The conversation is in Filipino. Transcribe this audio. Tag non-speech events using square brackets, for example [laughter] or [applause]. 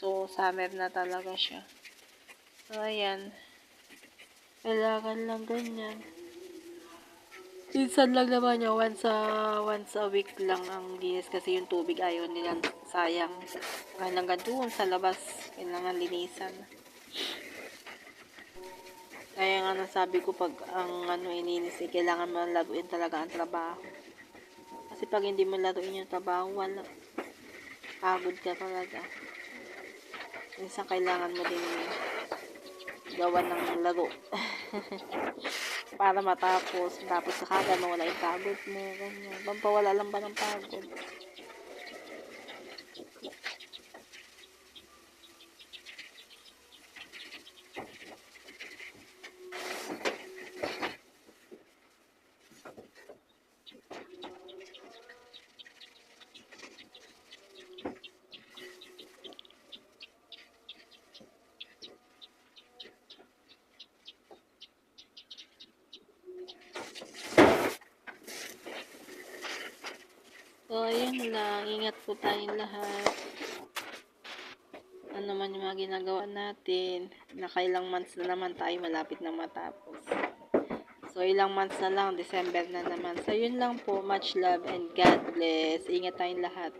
So, summer na talaga siya. So, ayan. Kailangan lang ganyan. Minsan lang naman yun, once a, once a week lang ang linis kasi yung tubig ayaw nilang sayang. Kailangan doon sa labas, kailangan linisan. Kaya nga nasabi ko pag ang ano ininis, eh, kailangan mo laruin talaga ang trabaho. Kasi pag hindi mo laruin yung trabaho, wala. Pagod ka talaga. Minsan kailangan mo din gawa ng laro. [laughs] Para matapos. Tapos sa kagad mawala yung pagod mo. Ganyan. Pampawala lang ba ng pagod? So, ayun lang. Ingat po tayong lahat. Ano man yung mga ginagawa natin. Nakailang months na naman tayo malapit na matapos. So, ilang months na lang. December na naman. So, yun lang po. Much love and God bless. Ingat tayong lahat.